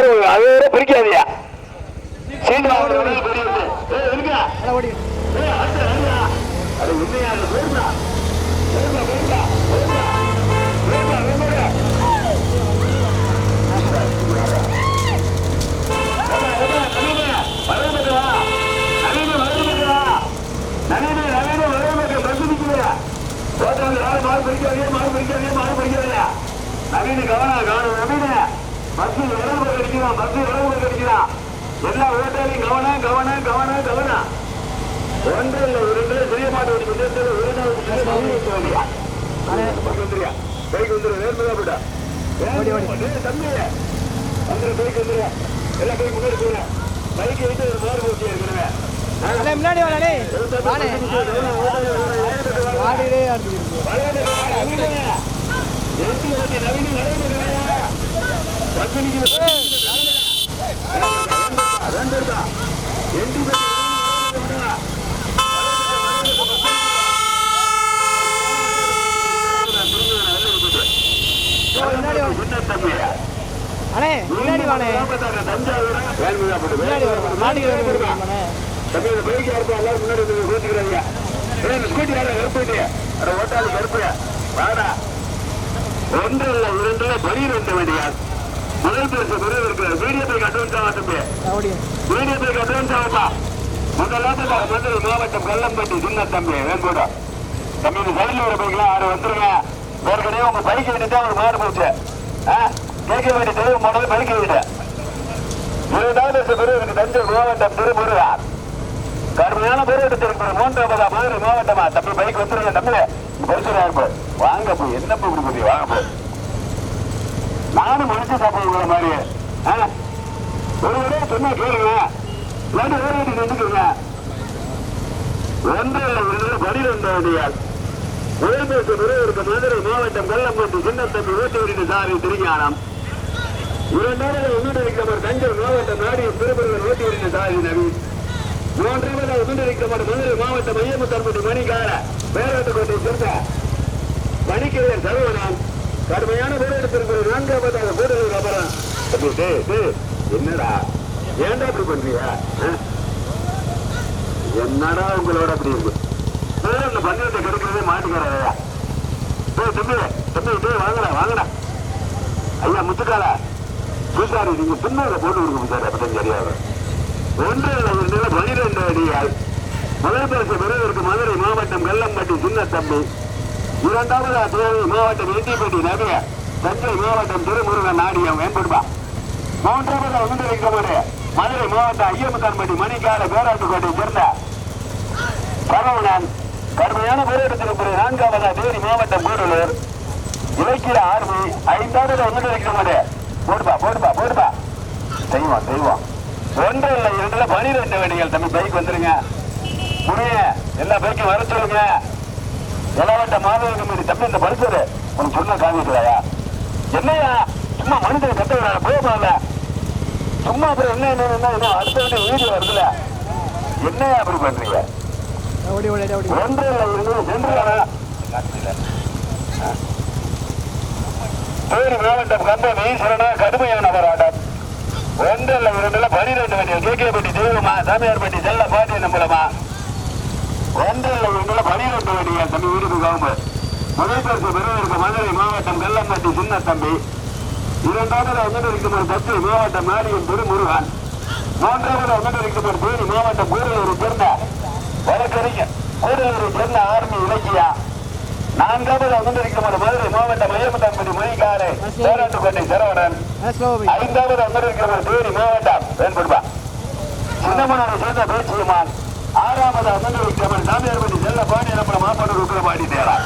யாரும் அது வேற பிரிக்காதியா. நவீனு, கவனம், கவனம், நவீனு. பஸ் இடது பக்கம் அடிக்கிறான், பஸ் இடது பக்கம் அடிக்கிறான். எல்லா ஓட்டாளையும் கவனம் கவனம் கவனம் கவனம் ஒன்று இல்லை இரண்டு சிறிய மாட்டு வண்டி முன்னேற்றத்தில் இரண்டாவது சிறிய மாட்டு வண்டி வண்டியா? பைக் வந்துருயா? பைக் வந்துரு, வேகமா போடா. ஓடி, ஓடி. டேய், தம்பி, வந்துரு, பைக் வந்துருயா. எல்லா பைக் முன்னாடி போங்க. பைக்கை விட்டு ஒரு மாறு முன்னாடி வாடே நவீனு. அண்ணே முன்னாடி வாடே முன்னாடி வா மாடிக்கு வருவாங்க தம்பி இந்த பைக் யாருப்பா எல்லாரும் முன்னாடி வந்து இந்த ஸ்கூட்டி யாரும் கருப்பு அட ஓட்டாளி கருப்பு வாடா ஒன்று இல்லை இரண்டு இல்லை பனிர் ரெண்டு வண்டியா முதல் பரிசு மீடிய பைக் அட்வான்ஸ் ஆகா தம்பி. மீடிய பைக் அட்வான்ஸ் ஆகப்பா முதலாவது மதுரை மாவட்டம் கல்லம்பட்டி சின்ன தம்பி வேங்கூட தம்பி இந்த சைடில் வர பைக்லாம் ஆறு வந்துருங்க. ஏற்கனவே உங்க பைக் விட்டுட்டு ஒரு மாடு போச்சு. கேட்க வேண்டிய தெளிவு மாடல் பைக் விட்டு இரண்டாவது பெருவருக்கு தஞ்சை மாவட்டம் திருமுருகார் கடுமையான போராட்டத்திற்கு மூன்றாவதா மதுரை மாவட்டமா தம்பி பைக் வந்துருங்க தம்பி. பரிசுரா இருப்போம் வாங்க போய். என்ன போய்? வாங்க போய். நானும் மனுஷ சாப்பிடுங்கிற மாதிரி. ஒரு தடவை சொன்னா கேளுங்க. இல்லாட்டி வேற வீட்டுக்கு நின்றுக்குங்க ஒன்று இல்லை இரண்டு பனிரெண்டு வண்டியால். உயர்ந்தேச பெருவருக்கு மதுரை மாவட்டம் கள்ளம்பட்டி சின்னத்தம்பி ஊட்டி சாரி திருஞானம். இரண்டாவது உமிழ்ந்திருக்கிறவர் தஞ்சை மாவட்டம் நாடியம் திருப்பூர் ஓட்டி வருகிற நவீன் மூன்றாவது உமிழ்ந்திருக்கிறவர் மதுரை மாவட்டம் ஐயமுத்தன்பட்டி மணிக்கார பேரட்டுக்கோட்டை சேர்ந்த மணிக்கிழர் சரவணன். கடுமையான போராட்டத்திற்கு நான்காவதாக கூடுதல் அப்புறம். தம்பி, டேய், என்னடா? ஏன்டா இப்படி பண்றியா என்னடா உங்களோட அப்படி இருக்கு? டேய், இந்த பந்தயத்தை கெடுக்கிறதே மாட்டுக்காரா டேய் தம்பி தம்பி டேய் வாங்கடா வாங்கடா. ஐயா முத்துக்கால. பூசாரி நீங்க பின்னால போட்டு கொடுக்க முடியாது அப்படி சரியாக ஒன்று இரண்டு பனிரெண்டு அடியால் முதல் பரிசு பெறுவதற்கு மதுரை மாவட்டம் கல்லம்பட்டி சின்ன தம்பி. இரண்டாவது தேவை மாவட்டம் எட்டிப்பட்டி நவிய தஞ்சை மாவட்டம் திருமுருகன் நாடியம் வேம்படுபா மூன்றாவது அமர்ந்திருக்கிறவரு மதுரை மாவட்ட ஐயமுத்தான்பட்டி மணிக்கால பேராட்டுக்கோட்டை சேர்ந்த சரவணன். கடுமையான போராட்டத்திற்கு பிறகு நான்காவது தேனி மாவட்டம் கூடலூர். இலக்கிய ஆர்மி ஐந்தாவது அமர்ந்திருக்கிறவரு போடுபா போடுப்பா போடுப்பா செய்வோம் செய்வோம் ஒன்று இல்லை இரண்டுல பனிரெண்டு வண்டிகள். தம்பி பைக் வந்துருங்க. முடிய எல்லா பைக்கும் வர சொல்லுங்க. இளவட்ட மாதவ கம்பெனி தம்பி இந்த பரிசு உனக்கு சொன்ன காமிக்கலையா என்னையா? சும்மா மனிதன் கட்ட விடாத போகல. சும்மா அப்புறம் என்ன என்ன என்ன அடுத்த வந்து வீடியோ வருதுல. என்னையா அப்படி பண்றீங்க? ஒன்று இல்லை இரண்டு சென்று தேனி மாவட்டம் கம்பம் ஈஸ்வரனா கடுமையான போராட்டம் ஒன்று இல்லை இரண்டுல பனிரெண்டு வண்டிகள். கேகேபட்டி தெய்வமா சாமியார்பட்டி செல்ல பாட்டி நம்பலமா ஒன்று இல்லை வேண்டிய தம்பி வீடுக்கு காம்பு முதல் பரிசு பெறுவதற்கு மதுரை மாவட்டம் கல்லம்பட்டி சின்ன தம்பி இரண்டாவது அமர்ந்திருக்கும் பத்து மாவட்டம் நாடியம் திருமுருகன். மூன்றாவது அமர்ந்திருக்கும் தேனி மாவட்டம் கூடலூர் சேர்ந்த வழக்கறிஞர். கூடலூர் சேர்ந்த ஆர்மி இலக்கியா. நான்காவது அமர்ந்திருக்கும் மதுரை மாவட்டம் மயமத்தம்பதி மொழிக்காரை பேராட்டுக்கோட்டை சரவணன். ஸ்லோ ஐந்தாவது அமர்ந்திருக்கிறவர் தேனி மாவட்டம் வேண்படுவா சின்னமனரை சேர்ந்த பேச்சியமான் ஆறாவது அமர்ந்திருக்கிறவர் சாமியார்பட்டி செல்ல பாண்டி நம்ம மாப்பாடு ருக்கிரபாடி தேரா.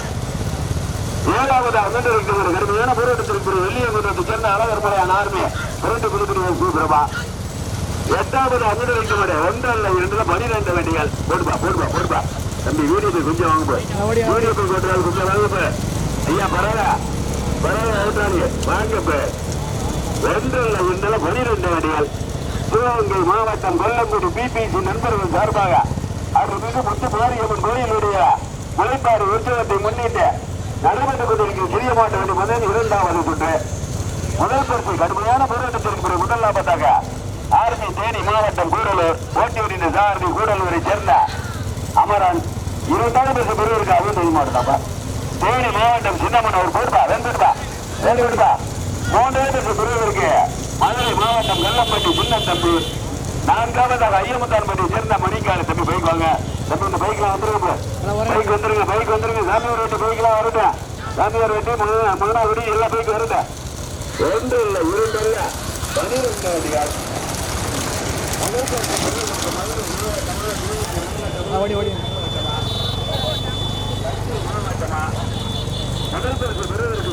ஏழாவது அமர்ந்திருக்கிறவர் கடுமையான போராட்டத்திற்கு வெள்ளியங்குன்றத்தை சேர்ந்த அழகர் மலையான ஆர்மி புரண்டு குழுப்பினர் சூப்பிரபா எட்டாவது அமர்ந்திருக்கிறவர் ஒன்றல்ல இரண்டுல பனிரெண்டு வண்டிகள் போடுப்பா போடுப்பா போடுப்பா. தம்பி வீடியோக்கு கொஞ்சம் வாங்க போய். வீடியோக்கு ஓடி. வீடியோ கொஞ்சம் வாங்க போய். ஐயா பரவாயில்ல. பரவாயில்ல ஓட்டாளி வாங்க போய். ஒன்றல்ல இரண்டுல பனிரெண்டு வண்டிகள் சிவகங்கை மாவட்டம் கொல்லங்குடி பிபிசி நண்பர்கள் சார்பாக அருள்மிகு முத்து மாரியம்மன் கோயிலுடைய முளைப்பாடு உற்சவத்தை முன்னிட்டு நடைபெற்றுக் கொண்டிருக்கும் சிறிய மாட்டு வண்டி முதல் இரண்டாவது சுற்று முதல் பரிசு கடுமையான போராட்டத்திற்கு பிறகு முதலாவது முதலாவதாக ஆர்மி தேனி மாவட்டம் கூடலூர் ஓட்டியூரின் சாரதி கூடலூரை சேர்ந்த அமரன் இருபத்தாறு பரிசு பெருவருக்கு அவன் தெரிய மாட்டாப்பா தேனி மாவட்டம் சின்னமன் அவர் போடுப்பா வெந்துடுப்பா வேலை விடுப்பா மூன்றே பேச பெருவருக்கு மதுரை மாவட்டம் வெள்ளப்பட்டி சின்ன தம்பி நான்காவதாக ஐயமுத்தான்பட்டி சேர்ந்த மணிக்கால தம்பி பைக் வாங்க. தம்பி இந்த பைக்ல வந்துருங்க பைக் வந்துருங்க பைக் வந்துருங்க. சாமியார் வீட்டு பைக்லாம் வருது சாமியார் வீட்டு மகனாகுடி எல்லா பைக் வருது ஒன்று இல்ல இரண்டு இல்ல. பனிரெண்டு ஆ, ஓடி ஓடி. முதல் பரிசு பெறுவதற்கு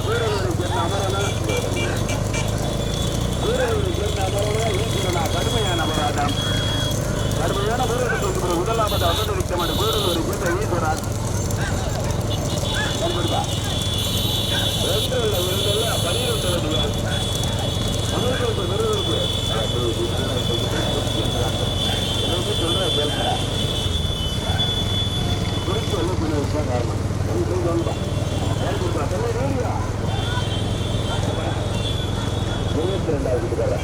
கடுமையான அபராதம். கடுமையான பெறுவதற்கு முதலாவது அமர்ந்திருக்கமான சூரியனை சேர்ந்த ஈஸ்வரன் ஒன்று இல்ல இரண்டு இல்ல பனிரெண்டு அடியார் முதல் பரிசு பெறுவதற்கு சொல்றேன் கேட்கிறேன் குறித்து என்ன பண்ணி வச்சா காரணம் எனக்கு சொல்லுவா இருபத்தி ரெண்டாவது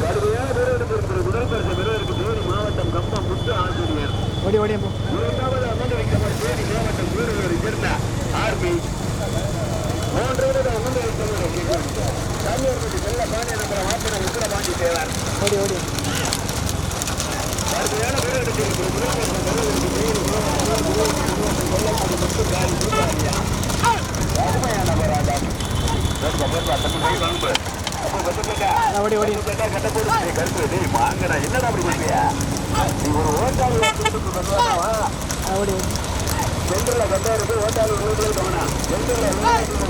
கடுமையான பேரெடுப்பிருக்கிற முதல் பரிசு பெறுவதற்கு தேனி மாவட்டம் கம்பம் முத்து ஆசிரியர் ஓடி ஓடி போ இரண்டாவது அமர்ந்து வைக்கப்பட்ட தேனி மாவட்டம் வீரர்களை சேர்ந்த ஆர்மி மூன்றாவது அமர்ந்து வைக்கப்பட்ட சாமியார்பட்டி செல்ல பாண்டிய நம்பர வாசன உத்தர பாண்டி தேவர் ஓடி ஓடி கடுமையான பேரெடுப்பிருக்கிற முதல் பரிசு பெறுவதற்கு தேனி மாவட்டம் கொல்லப்படி முத்து காரி சூதாரியா கடுமையான போராட்டம் பேசுப்பா பேசுப்பா தம்பி போய் வாங்க அப்போ பத்து ஆ, ஓடி ஓடி. கேட்டா கட்ட போடு டேய் கருப்பு டேய் வாங்கடா என்னடா அப்படி பண்றியா நீ ஒரு ஓட்டாளி ஓட்டுறதுக்கு பண்ணுவானா ஆ, ஓடி ஓடி சென்டர்ல கட்டா இருக்கு ஓட்டாளி ரோட்ல போனா சென்டர்ல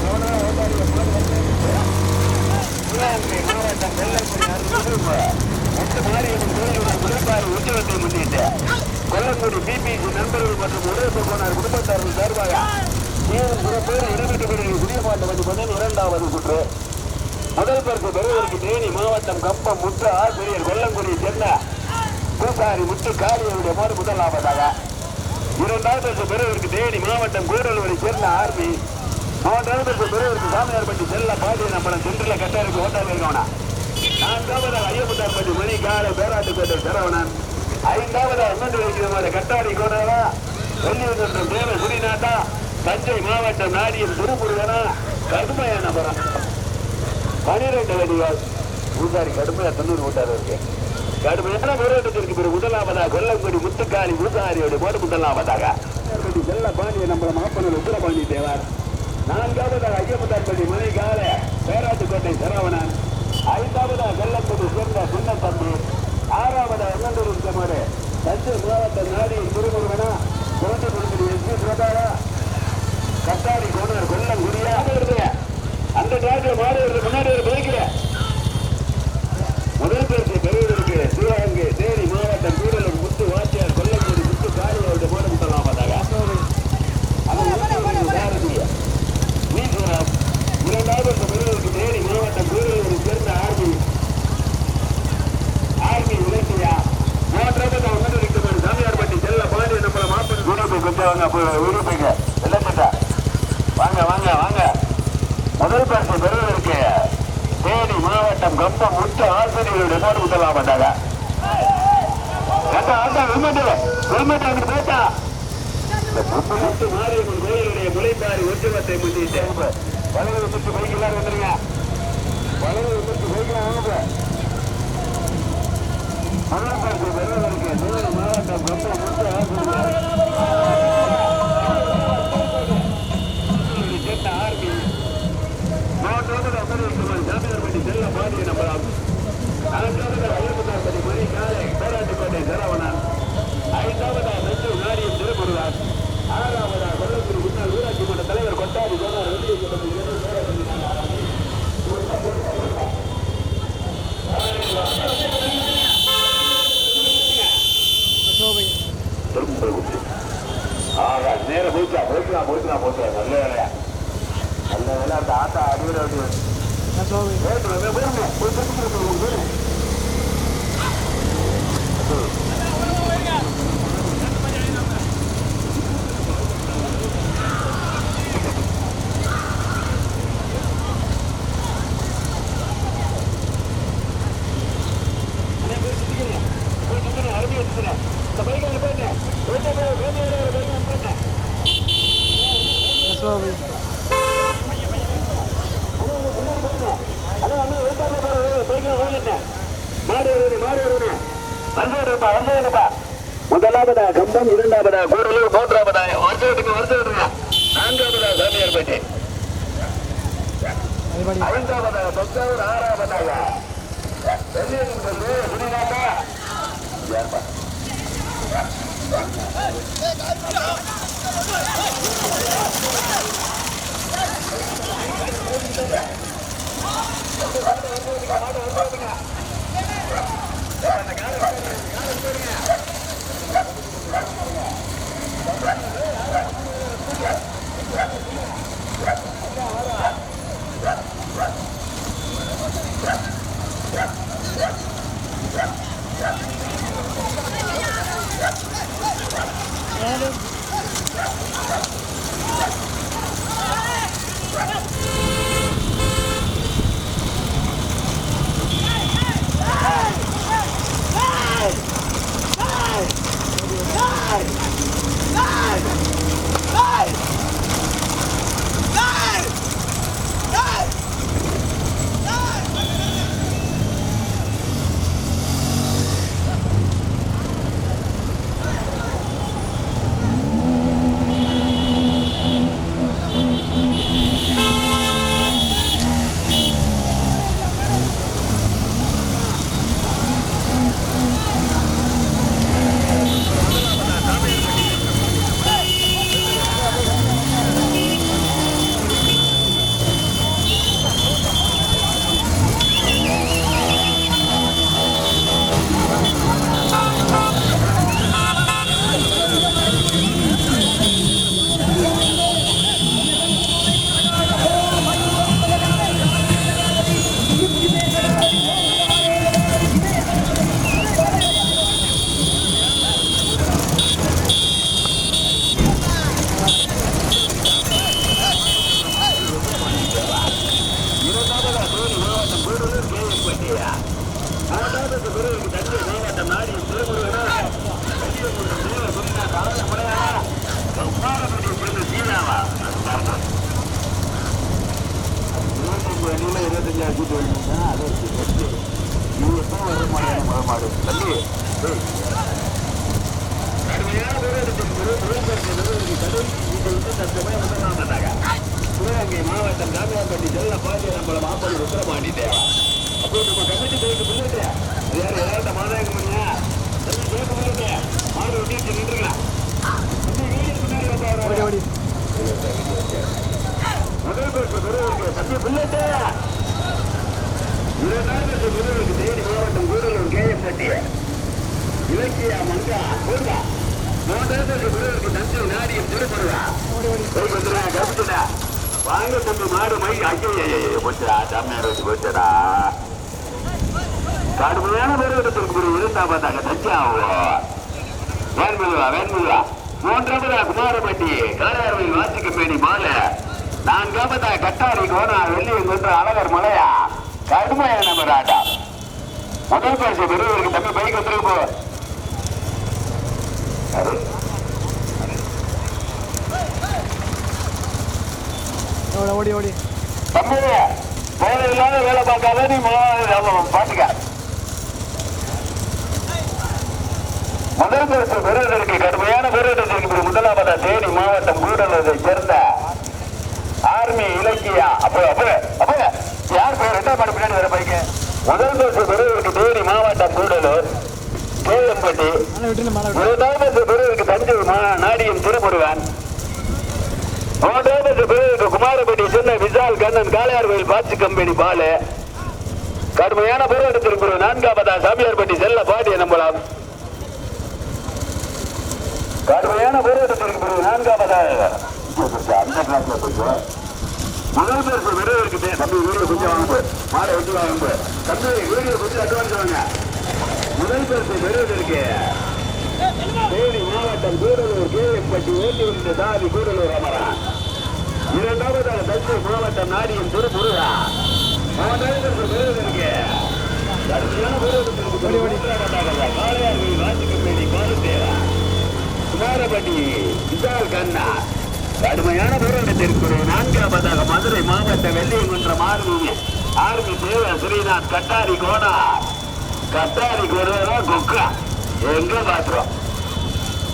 போனா ஓட்டாளி மாவட்டம் வெள்ளக்குடி அருள்மிகு முத்து மாரியம்மன் கோயிலுடன் முறைப்பாடு உற்சவத்தை முன்னிட்டு கொல்லங்குடி பிபிசி நண்பர்கள் மற்றும் உடலுக்கு போனார் குடும்பத்தார்கள் சார்பாக மேலும் சில பேர் இடம்பெற்ற குடியமாட்ட வந்து பண்ண இரண்டாவது சுற்று முதல் பரிசு பெறுவதற்கு தேனி மாவட்டம் கம்பம் முத்து ஆசிரியர் கொல்லங்குடியை சேர்ந்த பூசாரி முத்து காரியருடைய முதல் முதலாவதாக இரண்டாவது பெறுவதற்கு தேனி மாவட்டம் கூடலூரை சேர்ந்த ஆர்மி. மூன்றாவது பரிசு பெறுவதற்கு சாமியார்பட்டி செல்ல பாண்டிய நம்பளம் சென்றில கட்டாருக்கு ஓட்டாளி இருக்கவனா. நான்காவதாக ஐயமுத்தார்பட்டி மணி கால பேராட்டுக்கோட்டை சரவணன் ஐந்தாவதாக இன்னொன்று வைக்கிறமான கட்டாடி கோணவா வெள்ளியகுன்றம் தேவ குடிநாட்டா. தஞ்சை மாவட்டம் நாடியம் திருமுருகனா. கடுமையான பரம் பனிரெண்டு வடிவால் பூசாரி கடுமையா தொண்ணூறு ஓட்டாரு இருக்கு. கடுமையான போராட்டத்திற்கு பிறகு முதலாவதாக கொல்லங்குடி முத்துக்காளி பூசாரியோட போட்டு முதலாவதாக. செல்ல பாண்டிய நம்ம மாப்பனர் உத்தரபாண்டி தேவார். நான்காவதாக ஐயப்பதான்பட்டி மணிகால பேராட்டுக்கோட்டை சரவணன் ஐந்தாவதாக கொல்லங்குடி சேர்ந்த சின்ன தம்பி ஆறாவதாக எண்ணந்தூர் இருக்கமாறு தஞ்சை மாவட்ட நாடி திருமுருகனா குழந்தை குடும்பி எஸ் பி பிரதாரா கட்டாரி கோனர் கொல்லம் குடியா. அந்த நேரத்தில் மாடு முன்னாடி பைக்கில் முதல் பேர் பெறுவதற்கு சிவகங்கை தேனி மாவட்டம் கூடலூர் முத்து வாத்தியார் கொல்லங்குடி முத்து காரியோட போட முதலாவதாக இரண்டாவது பரிசு பெறுவதற்கு தேனி மாவட்டம் கூடலூரை சேர்ந்த ஆர்மி ஆர்மி இலக்கியா மூன்றாவது அவங்க இருக்கிற சாமியார்பட்டி செல்ல பாண்டிய நம்மள மாப்பிள்ளை வீடு கொஞ்சம் வாங்க போய்ங்க வாங்க வாங்க வாங்க. முதல் பரிசு பெறுவதற்கு தேனி மாவட்டம் கம்பம் முத்த ஆசிரியர்களுடைய போடு முதலாவதாக மாட்டாங்க இந்த முத்து மாரியம்மன் கோயிலுடைய முளைப்பாரி உற்சவத்தை முன்னிட்டு வலது விட்டு பைக்கெல்லாம் வந்துருங்க? வலது விட்டு பைக்கெல்லாம் வாங்க முதல் பரிசு பெறுவதற்கு தேனி மாவட்டம் கம்பம் முத்த ஆசிரியர் சேர்ந்த ஆர்மி மூன்றாவது அமர்ந்திருக்கிறவன் ஜாமியார்பட்டி செல்ல பாண்டிய நம்பலாம் நான்காவது ஐயப்பதார்பதி மணி காலை பேராட்டுக்கோட்டை சரவணன் ஐந்தாவது நெஞ்சு நாடியம் திருமுருகன் ஆறாவதா கொல்லக்குடி முன்னாள் ஊராட்சி மன்ற தலைவர் கொட்டாரி கோனார் சோபை ஆகா நேரம் போயிட்டா போய்க்கலாம் போய்க்கலாம் போய்க்கலாம் நல்ல வேலையா நல்ல வேலை அந்த ஆட்டா அடிவிட வேண்டியது நான் சோபை வந்துருப்பா வந்துருப்பா முதலாவதா மூன்றாவதா இரண்டாவதா கூடலூர் மூன்றாவதா வருஷம் விட்டுங்க வருஷம் விட்டுங்க நான்காவதா சாமியார் பேட்டி. ஐந்தாவதா தஞ்சாவூர் ஆறாவதாக வெளியே புரியுதாப்பா dialogue. நான்காவதா கட்டாரி கோனா வெள்ளியம் கொன்ற அழகர் மலையா? கடுமையான மராட்டா? முதல் பரிசு பெறுவதற்கு தம்பி பைக் வந்துருக்கு? போ ஓட ஓடி தம்பி வேலை இல்லாத வேலை பார்க்காத நீ பாத்துக்க முதல் பரிசு பெறுவதற்கு கடுமையான போராட்டத்திற்கு முதலாவதா தேனி மாவட்டம் கூடலூரை சேர்ந்த ஆர்மி இலக்கியா? அப்போ அப்போ அப்போ யார் பேர்? ரெண்டாம் மாடு பின்னாடி வர பைக்கு முதல் பரிசு பெறுவதற்கு தேனி மாவட்டம் கூடலூர் கேஎம்பட்டி. மழை விட்டுன்னு பெறுவதற்கு தஞ்சை மா- நாடியம் திருமுருகன். மூன்றாவது பெறுவதற்கு குமாரப்பட்டி சென்னை விசால் கண்ணன் காளையார் கோயில் பாட்சி கம்பெனி பாலு. கடுமையான போராட்டத்திற்கு பிறகு நான்காவதா சாமியார்பட்டி செல்ல பாடிய நம்பலாம். கடுமையான போராட்டத்திற்கு பிறகு நான்காவதா அந்த கிளாஸ்ல கொஞ்சம் முதல் பரிசு பெறுவதற்கு தே- தம்பி வீடியோ கொஞ்சம் வாங்க மாடை வச்சு வாங்க தம்பி வீடியோ கொஞ்சம் அட்வான்ஸ் வாங்க முதல் பரிசு பெறுவதற்கு தேனி மாவட்டம் கூடலூர் கேஎம்பட்டி ஓட்டி தாதி கூடலூர் அமரன் இரண்டாவதாக தஞ்சை மாவட்டம் நாடியம் திருமுருகா மூன்றாவது பெறுவதற்கு கடுமையான போராட்டத்திற்கு பிறகு மூன்றாவதாக காளையார்கோவில் குமாரபட்டி விசால் கண்ணா கடுமையான போராட்டத்திற்கு ஒரு நான்காவதாக மதுரை மாவட்ட வெள்ளியங்குன்றம் ஆர்மி. ஆர்மி தேவர் ஸ்ரீநாத் கட்டாரி கோடா. கட்டாரி கோடா கொக்கா. எங்க பாத்துறோம்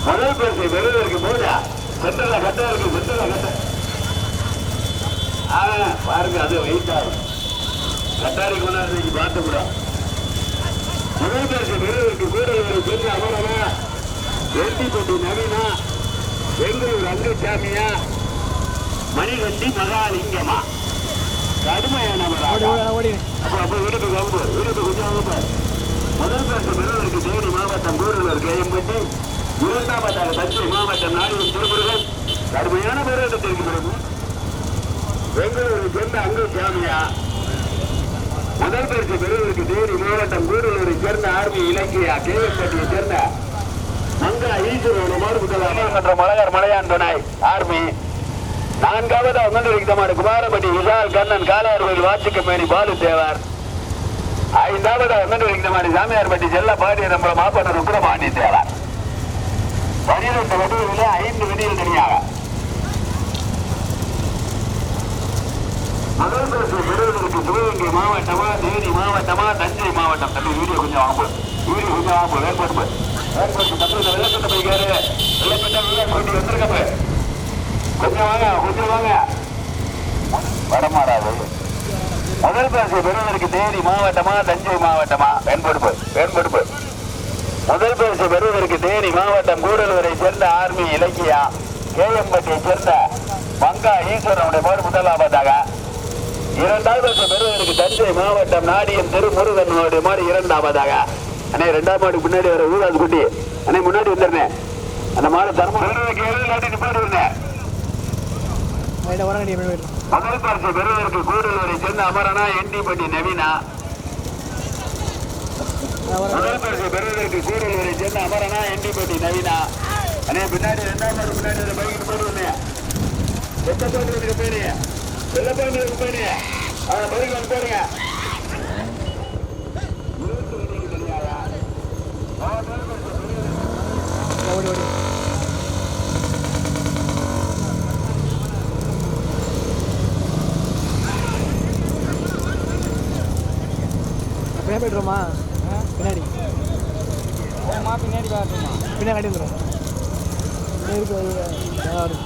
முதல் பரிசு பெறுவதற்கு போதா சென்டர்ல கட்டா இருக்கு சென்டர்ல கட்டா. ஆ, பாருங்க அது வெயிட் ஆகும் கட்டாரி நீங்க பார்த்து கூட முதல் பரிசு பெறுவதற்கு கூட ஒரு பெரிய அமரமா வெள்ளிப்பட்டி நவீனா. பெங்களூர் அங்குசாமியா மணிகண்டி மகாலிங்கமா? ஓடி அப்ப அப்ப வீட்டுக்கு கவுப்பு வீட்டுக்கு கொஞ்சம் முதல் பரிசு பெறுவதற்கு தேனி மாவட்டம் கூடலூர் கேஎம்பட்டி இரண்டாவதாக தஞ்சை மாவட்டம் நாடுகள் திருமுருகன் கடுமையான போராட்டத்திற்கு பிறகு பெங்களூரை சேர்ந்த அங்கு சாமியா? முதல் பரிசு பெறுவதற்கு தேனி மாவட்டம் கூடலூரை சேர்ந்த ஆர்மி இலக்கியா கேஎம்பட்டியை சேர்ந்த மலையார் மலையான் துணை ஆர்மி. நான்காவது அங்கண்டிருக்கிறமான குமாரபட்டி விசால் கண்ணன் காலார் கோயில் வாச்சிக்கமேனி பாலு தேவர் ஐந்தாவது அங்கண்டிருக்கிறமான சாமியார்பட்டி செல்ல பாடிய நம்ம மாப்பட்ட ருக்குரபாண்டி தேவர். பனிரெண்டு வடிவிலே ஐந்து விதியில் தனியாக. முதல் பரிசு பெறுவதற்கு சிவகங்கை மாவட்டமா தேனி மாவட்டமா தஞ்சை மாவட்டம். தம்பி வீடியோ கொஞ்சம் வாங்க வீடியோ கொஞ்சம் வாங்க வேறுபடுப்பு வேறுபடுப்பு தம்பி இந்த வெள்ளப்பட்ட வந்திருக்கப்ப கொஞ்சம் வாங்க கொஞ்சம் வாங்க வடமாறாது முதல் பரிசு பெறுவதற்கு தேனி மாவட்டமா தஞ்சை மாவட்டமா வெண்படுப்பு வெண்படுப்பு முதல் பரிசு பெறுவதற்கு தேனி மாவட்டம் கூடலூரை சேர்ந்த ஆர்மி இலக்கியா கேஎம்பட்டியை சேர்ந்த மங்கா ஈஸ்வரனுடைய பேர் முதலாவதாக இரண்டாவது பரிசு பெறுவதற்கு தஞ்சை மாவட்டம் நாடியம் திருமுருகனுடைய மாதிரி இரண்டாவதாக. அண்ணே ரெண்டாம் மாடு முன்னாடி வர ஊராது குட்டி. அண்ணே முன்னாடி வந்துருந்தேன் அந்த மாடு தர்மம் நிப்பாடி இருந்தேன் ரைட்டாக வரங்கடி எப்படி போயிடும் முதல் பரிசு பெறுவதற்கு கூடலூரை சேர்ந்த அமரனா என்டிபட்டி நவீனா. வரேன் முதல் பரிசு பெறுவதற்கு கூடலூரை சேர்ந்த அமரனா என்டிபட்டி நவீனா. அண்ணே பின்னாடி ரெண்டாம் மாடு பைக்கு போடுவேன் எத்த போட்டு பேரு வெள்ளப்பாண்டிக்கு பேரு அவன் பைக் வந்து போடுங்க ஓடி ஓடி அப்படியே போய்ட்டுருமா பின்னாடி. பின்னாடி பின்னாடி காட்டி வந்துடும் இருக்கு அது, ஆ, இருக்கு.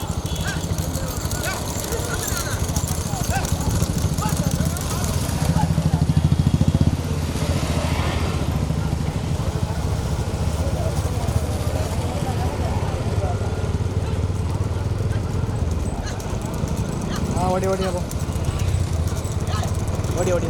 ஆ ஓடி ஓடி அப்போ ஓடி ஓடி ஓடி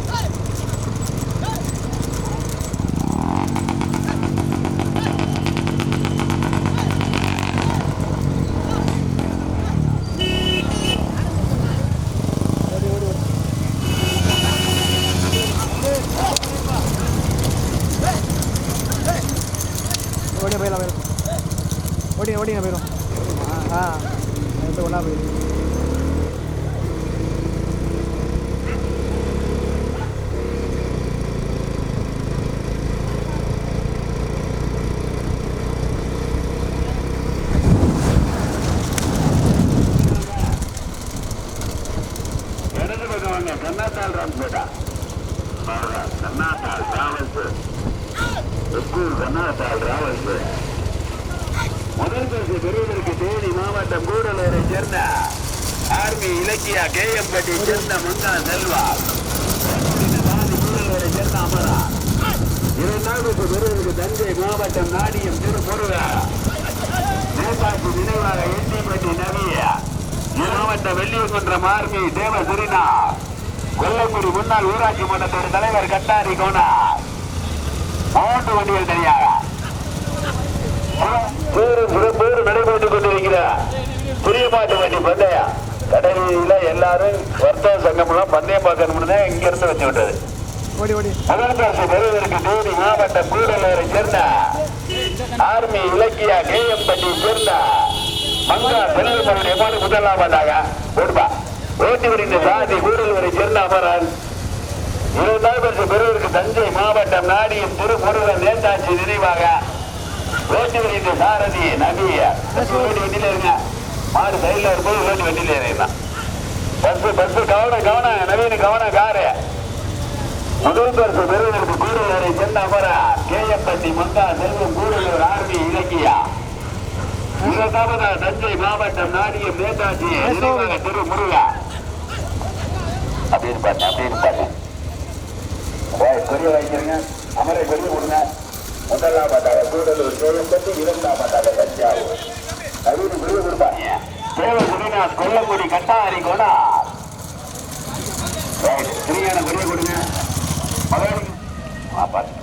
ஓடி ஓடி ஓடி போயிடலாம் போயிடும் ஓடி ஓடிங்க போயிடும் ஆ ஆ எடுத்து ஒன்றா போயிடும் இடது பக்கம் வாங்க Kannathal ராம்பேட்டா Kannathal travels school Kannathal travels முதல் பரிசு பெறுவதற்கு தேனி மாவட்டம் கூடலூரை சேர்ந்த ஆர்மி இலக்கியா கேஎம்பட்டி சேர்ந்த மங்கா செல்வா. கூடலூரை சேர்ந்த அமரா. இரண்டாவது பெறுவதற்கு தஞ்சை மாவட்டம் நாடியம் திருமுருகா. நேதாஜி நினைவாக எண்ணிப்பட்டி நவியா. மாவட்ட வெள்ளியகுன்றம் ஆர்மி தேவ சுரினா கொல்லக்குடி முன்னாள் ஊராட்சி மன்றத்தோட தலைவர் கட்டாரி கோனா மூன்று வண்டிகள் தனியாக. நடைபெற்றுக் கொண்டிருக்கிற புரியமாட்டு வண்டி பந்தயம். கடையில எல்லாரும் வர்த்தக சங்கம்லாம் பந்தயம் பார்க்கணும்னு தான் இங்க இருந்து வச்சு விட்டது. ஓடி ஓடி. முதல் பரிசு பெறுவதற்கு தேனி மாவட்டம் கூடலூரை சேர்ந்த ஆர்மி இலக்கியா கேஎம்பட்டி சேர்ந்த மங்கா செல்வமனுடைய மாடு முதலாவதாக ஓடுபா ஓட்டி வருகின்ற சாதி கூடலூரை சேர்ந்த அமரன் இரண்டாவது பரிசு பெறுவதற்கு தஞ்சை மாவட்டம் நாடியும் திருமுருகன் நேதாஜி நினைவாக. ஓட்டி வருகின்ற சாரதி நபிய. ஓட்டி வண்டியில இருங்க. மாடு சைடில் வரும்போது ஓட்டி வண்டியில இறங்கலாம் பஸ் பஸ் கவனம் கவனம். நவீன கவனம் காரு. முதல் பரிசு பெறுவதற்கு கூடுதலை சென்ற அமர கேஎம்பட்டி மந்தா செல்வம் கூடலூர் ஆர்மி இலக்கியா. இரண்டாவது தஞ்சை மாவட்டம் நாடியம் நேதாஜி நினைவாக திரு முருகா அப்படின்னு பாருங்க அப்படின்னு பாருங்க ஏய், பெரிய வைக்கிறீங்க அமரை பெரிய கொடுங்க. முதலாவதாக கூடலூர் இரண்டாம் பார்த்தாங்க தஞ்சாவூர் நவீன பெரிய கொடுப்பாங்க தேவ குடிநாத் கொல்லங்குடி கட்டாரி கொடா சரியான பெரிய கொடுங்க மகாணி பார்த்து